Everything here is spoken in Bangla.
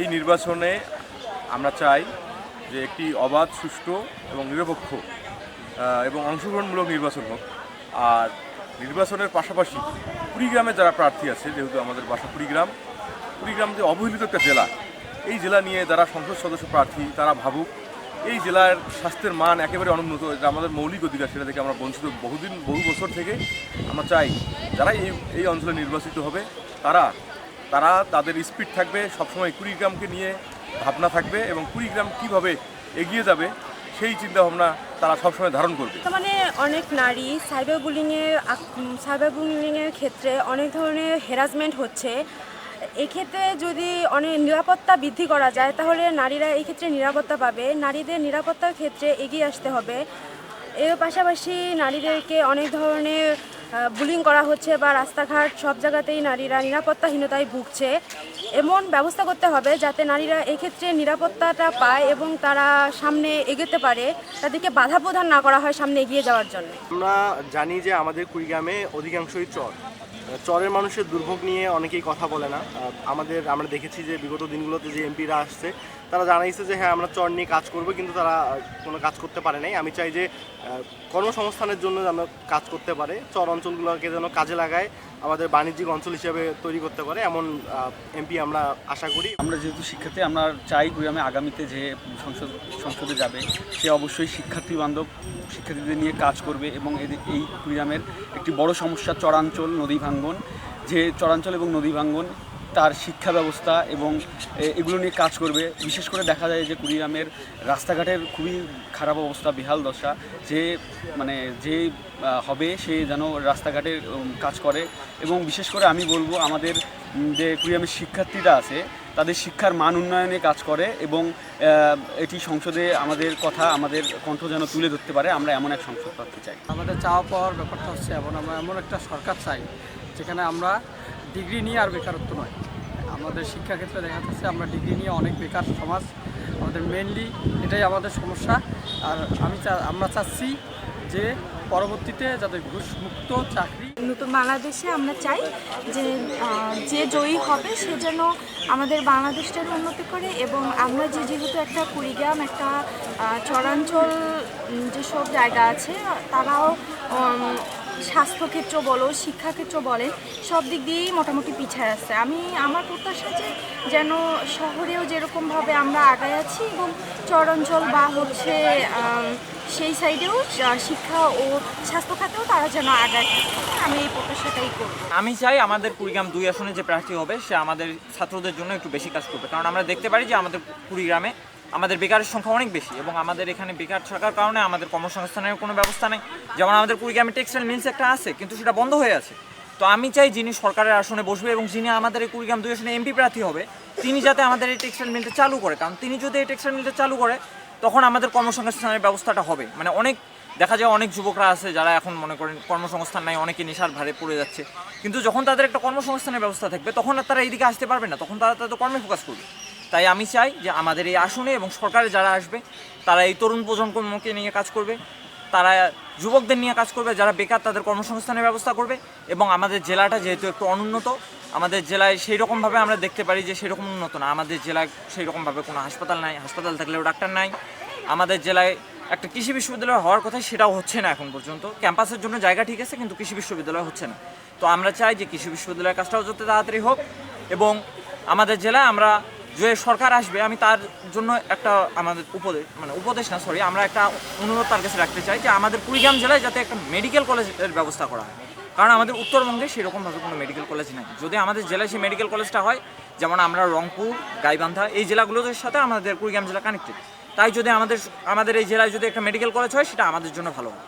এই নির্বাচনে আমরা চাই যে একটি অবাধ, সুষ্ঠু এবং নিরপেক্ষ এবং অংশগ্রহণমূলক নির্বাচন হোক। আর নির্বাচনের পাশাপাশি কুড়িগ্রামে যারা প্রার্থী আছে, যেহেতু আমাদের বাসা কুড়িগ্রাম কুড়িগ্রাম যে অবহেলিত একটা জেলা, এই জেলা নিয়ে যারা সংসদ সদস্য প্রার্থী, তারা ভাবুক, এই জেলার স্বাস্থ্যের মান একেবারে অনুন্নত, এটা আমাদের মৌলিক অধিকার, সেটা থেকে আমরা বঞ্চিত বহুদিন, বহু বছর থেকে আমরা চাই, যারা এই এই অঞ্চলে নির্বাচিত হবে, তারা তারা তাদের স্পিড থাকবে, সবসময় কুড়িগ্রামকে নিয়ে ভাবনা থাকবে এবং কুড়িগ্রাম কীভাবে এগিয়ে যাবে সেই চিন্তাভাবনা তারা সবসময় ধারণ করবে। মানে অনেক নারী সাইবার বুলিংয়ের সাইবার বুলিংয়ের ক্ষেত্রে অনেক ধরনের হেরাসমেন্ট হচ্ছে। এক্ষেত্রে যদি অনেক নিরাপত্তা বৃদ্ধি করা যায়, তাহলে নারীরা এই ক্ষেত্রে নিরাপত্তা পাবে। নারীদের নিরাপত্তার ক্ষেত্রে এগিয়ে আসতে হবে। এর পাশাপাশি নারীদেরকে অনেক ধরনের বুলিং করা হচ্ছে বা রাস্তাঘাট সব জায়গাতেই নারীরা নিরাপত্তাহীনতায় ভুগছে। এমন ব্যবস্থা করতে হবে যাতে নারীরা এক্ষেত্রে নিরাপত্তাটা পায় এবং তারা সামনে এগোতে পারে। তাদেরকে বাধা প্রদান না করা হয় সামনে এগিয়ে যাওয়ার জন্য। আমরা জানি যে আমাদের কুড়িগ্রামে অধিকাংশই চর। চরের মানুষের দুর্ভোগ নিয়ে অনেকেই কথা বলে না। আমাদের, আমরা দেখেছি যে বিগত দিনগুলোতে যে এমপিরা আসছে, তারা জানাইছে যে হ্যাঁ আমরা চর নিয়ে কাজ করব, কিন্তু তারা কোনো কাজ করতে পারে নাই। আমি চাই যে কর্মসংস্থানের জন্য যেন কাজ করতে পারে। চর অঞ্চলগুলোকে যেন কাজে লাগায় আমাদের বাণিজ্যিক অঞ্চল হিসেবে তৈরি করতে পারে, এমন এমপি আমরা আশা করি। আমরা যেহেতু শিক্ষার্থী, আমরা চাই গুয়ামে আগামীতে যে সংসদ, সংসদে যাবে, সে অবশ্যই শিক্ষার্থী বান্ধব, শিক্ষার্থীদের নিয়ে কাজ করবে এবং এই কুড়িগ্রামের একটি বড় সমস্যা, চরাঞ্চল নদী ভাঙ্গন, যে চরাঞ্চল এবং নদী ভাঙ্গন তার শিক্ষা ব্যবস্থা এবং এগুলো নিয়ে কাজ করবে। বিশেষ করে দেখা যায় যে কুড়িগ্রামের রাস্তাঘাটের খুবই খারাপ অবস্থা, বিহাল দশা। যে মানে যে হবে সে যেন রাস্তাঘাটের কাজ করে। এবং বিশেষ করে আমি বলব আমাদের যে কুড়িগ্রামের শিক্ষার্থীরা আছে, তাদের শিক্ষার মান উন্নয়নে কাজ করে এবং এটি সংসদে আমাদের কথা, আমাদের কণ্ঠ যেন তুলে ধরতে পারে, আমরা এমন এক সংসদ প্রার্থী চাই। আমাদের চাওয়া পাওয়ার ব্যাপারটা হচ্ছে এমন, আমরা এমন একটা সরকার চাই, যেখানে আমরা ডিগ্রি নিয়ে আর বেকারত্ব নয়। আমাদের শিক্ষাক্ষেত্রে দেখা যাচ্ছে আমরা ডিগ্রি নিয়ে অনেক বেকার সমাজ। আমাদের মেনলি এটাই আমাদের সমস্যা। আর আমি আমরা চাচ্ছি যে পরবর্তীতে যাদের ঘুষ মুক্ত চাকরি নতুন বাংলাদেশে আমরা চাই যে যে জয়ী হবে সে যেন আমাদের বাংলাদেশটার উন্নতি করে এবং আমরা যে যেহেতু একটা কুড়িগ্রাম, একটা চরাঞ্চল যেসব জায়গা আছে, তারাও স্বাস্থ্যক্ষেত্র বলো, শিক্ষাক্ষেত্র বলে সব দিক দিয়েই মোটামুটি পিছায় আছে। আমি, আমার প্রত্যাশা যে যেন শহরেও যেরকমভাবে আমরা আগায় আছি এবং চরাঞ্চল বা হচ্ছে সেই সাইডেও শিক্ষা ও স্বাস্থ্য খাতেও তারা যেন আগায় আমি এই প্রত্যাশাটাই করব আমি চাই আমাদের কুড়িগ্রাম দুই আসনে যে প্রার্থী হবে, সে আমাদের ছাত্রদের জন্য একটু বেশি কাজ করবে। কারণ আমরা দেখতে পারি যে আমাদের কুড়িগ্রামে আমাদের বেকারের সংখ্যা অনেক বেশি এবং আমাদের এখানে বেকার থাকার কারণে আমাদের কর্মসংস্থানের কোনো ব্যবস্থা নেই। যেমন আমাদের কুড়িগ্রামে টেক্সটাইল মিলস একটা আছে, কিন্তু সেটা বন্ধ হয়ে আছে। তো আমি চাই যিনি সরকারের আসনে বসবে এবং যিনি আমাদের এই কুড়িগ্রাম দুই আসনে এমপি প্রার্থী হবে, তিনি যাতে আমাদের এই টেক্সটাইল মিলটা চালু করে। কারণ তিনি যদি এই টেক্সটাইল মিলটা চালু করে, তখন আমাদের কর্মসংস্থানের ব্যবস্থাটা হবে। মানে অনেক, দেখা যায় অনেক যুবকরা আছে যারা এখন মনে করেন কর্মসংস্থান নাই, অনেকে নেশার ভারে পড়ে যাচ্ছে। কিন্তু যখন তাদের একটা কর্মসংস্থানের ব্যবস্থা থাকবে, তখন আর তারা এইদিকে আসতে পারবে না, তখন তারা তাদের কর্মে ফোকাস করবে। তাই আমি চাই যে আমাদের এই আসনে এবং সরকারে যারা আসবে, তারা এই তরুণ প্রজন্মকে নিয়ে কাজ করবে, তারা যুবকদের নিয়ে কাজ করবে, যারা বেকার তাদের কর্মসংস্থানের ব্যবস্থা করবে এবং আমাদের জেলাটা যেহেতু একটু অনুন্নত, আমাদের জেলায় সেই রকমভাবে আমরা দেখতে পারি যে সেরকম উন্নত না। আমাদের জেলায় সেই রকমভাবে কোনো হাসপাতাল নাই, হাসপাতাল থাকলেও ডাক্তার নাই। আমাদের জেলায় একটা কৃষি বিশ্ববিদ্যালয় হওয়ার কথা সেটাও হচ্ছে না এখন পর্যন্ত। ক্যাম্পাসের জন্য জায়গা ঠিক আছে, কিন্তু কৃষি বিশ্ববিদ্যালয় হচ্ছে না। তো আমরা চাই যে কৃষি বিশ্ববিদ্যালয়ের কাজটাও যত তাড়াতাড়ি হোক এবং আমাদের জেলায় আমরা যে সরকার আসবে, আমি তার জন্য একটা আমাদের উপদেশ মানে উপদেশ না সরি আমরা একটা অনুরোধ তার কাছে রাখতে চাই যে আমাদের কুড়িগ্রাম জেলায় যাতে একটা মেডিকেল কলেজের ব্যবস্থা করা হয়। কারণ আমাদের উত্তরবঙ্গে সেরকমভাবে কোনো মেডিকেল কলেজ নেই। যদি আমাদের জেলায় সেই মেডিকেল কলেজটা হয়, যেমন আমরা রংপুর, গাইবান্ধা, এই জেলাগুলোর সাথে আমাদের কুড়িগ্রাম জেলা কানেক্টেড তাই যদি আমাদের আমাদের এই জেলায় যদি একটা মেডিকেল কলেজ হয়, সেটা আমাদের জন্য ভালো হয়